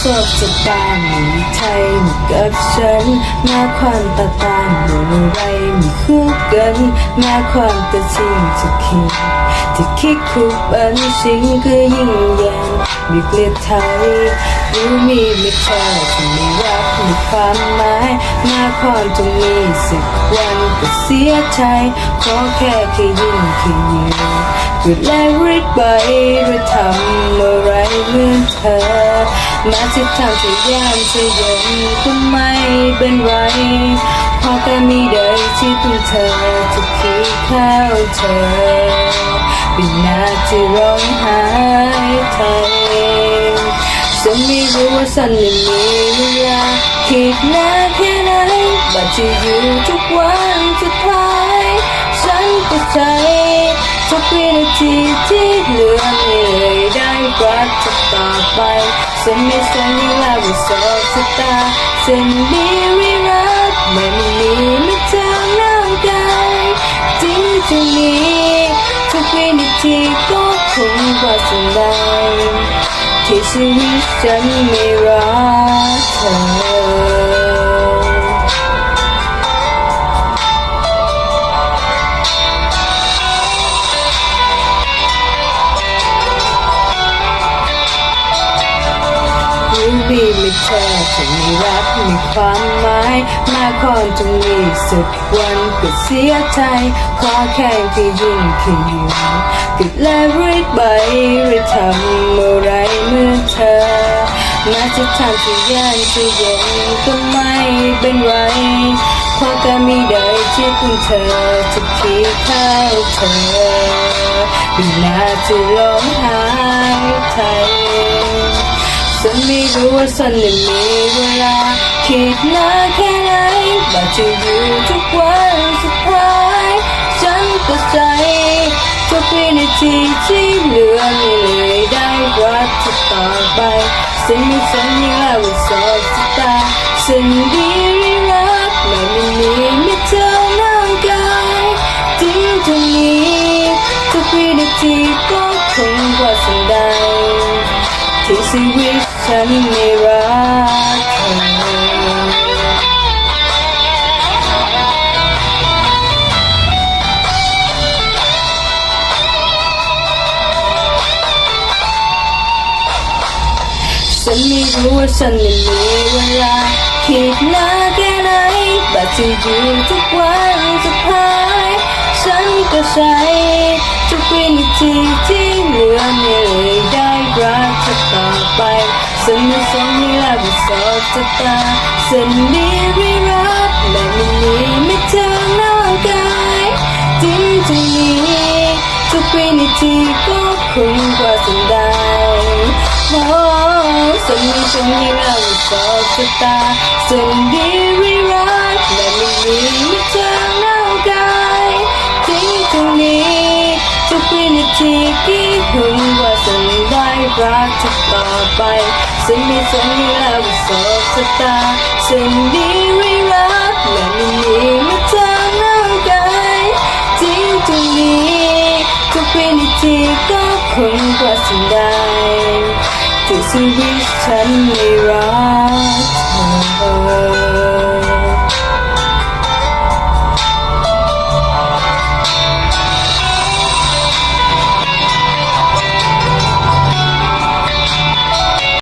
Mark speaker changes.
Speaker 1: โศกชะตาไม่มีใครเหมือนกับฉันแม้ความตาตามหนอะไรไม่คู่กันแม้ความตาจริงจะคิดที่คิดคู่บันชิงก็ยิ่งใหญ่มีเกลียดไทยรู้มีไม่เธอที่ไม่รักมีความหมายแม้ความจะมีสักวันก็เสียใจขอแค่แค่ยิ่งแค่ยืนก็แล้วริดไปหรือทำอะไรเหมือนเธอ แม้จะทำจะยามจะยังก็ไม่เป็นไรเพราะแค่มีใดที่ต้องเธอจะคิดเข้าเธอเป็นนาที่ร้องไห้ไทยฉันไม่รู้ว่าฉันยังมีเวลาคิดนานแค่ไหนบัดจะอยู่ทุกวันสุดท้ายฉันก็ใจทุกวินาทีที่เหลือไม่เลยได้ ไปฉันม่สัญญาว่าสอบสตาฉันมีวิรักไม่มีไม่ทากร่างกายจริงจะมีทุกวินาทีก็คงว่าสันใดที่ชีวิตฉันไม่รักเธอ รู้ดีไม่เธอจะมีรักมีความหมายมากก่อนจะมีสักวันก็เสียใจขอแค่ที่ยิ่งแค่อยู่กิดและรีบไปหรือทำอไรเมื่อเธอม้จะทำที่ยากจะยังก็ไม่เป็นไรเพราะก็มีใดที่ต้องเธอจะคิดเข้าเธอเป็นนาจะร้องไห้ไทย ฉันไม่รู้ว่าฉันยังมีเวลา คิดนานแค่ไหนว่าจะอยู่ทุกวันสุดท้าย ฉันก็ใจทุกวินาทีที่เหลือไม่เลยได้รักเธอต่อไปฉันไม่สัญญาว่าสอบสตาฉันดีรักไม่มีไม่เธอร่างกายจริงตรงนี้ทุกวินาทีก็ ชีวิตฉันไม่รักเธอฉันไม่รู้ว่าฉันยังมีเวลาคิดนานแค่ไหนแต่จะอยู่ทุกวันสุดท้าย ฉันก็ใช้ทุกวินาทีที่เหลือไม่ย ไปฉันไม่สนเวลาว่สอบจะตาฉันดีไม่รักและไม่มีไม่เจอร่างกายจริงจริงทุกวินาทีก็คงกว่าสิ่งใดโอ้สัญญาฉันยังเอาสอบชะตาสันดีวิรักและไม่มีไม่เจอร่างกายทิ้งตรงนี้ทุกวินาที รักเธอต่อไปฉันไม่สัญญาว่าสบชะตาสันดีวิรักและไม่มีไม่เจอร่างกายทิ้งตรงนี้ทุกวินาทีก็คงกว่าสิ่งใดที่ชีวิตฉันไม่รักเธอ